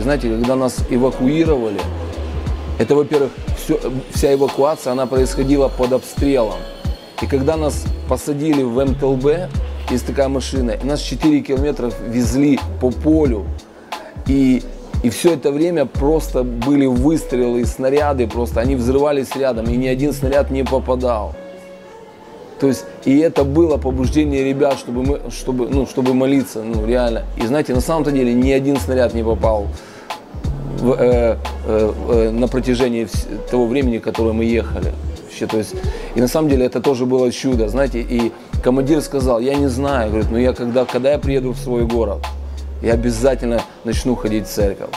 знаете, когда нас эвакуировали, это, во-первых, все, вся эвакуация, она происходила под обстрелом. И когда нас посадили в МТЛБ, есть такая машина, и нас 4 километра везли по полю, и, и все это время просто были выстрелы и снаряды, просто они взрывались рядом, и ни один снаряд не попадал. То есть, и это было побуждение ребят, чтобы, мы, чтобы, ну, чтобы молиться, ну, реально. И знаете, на самом-то деле ни один снаряд не попал в, э, э, э, на протяжении того времени, которое мы ехали. Вообще, то есть, и на самом деле это тоже было чудо, знаете, и командир сказал, я не знаю, говорит, но я когда, когда я приеду в свой город, я обязательно начну ходить в церковь.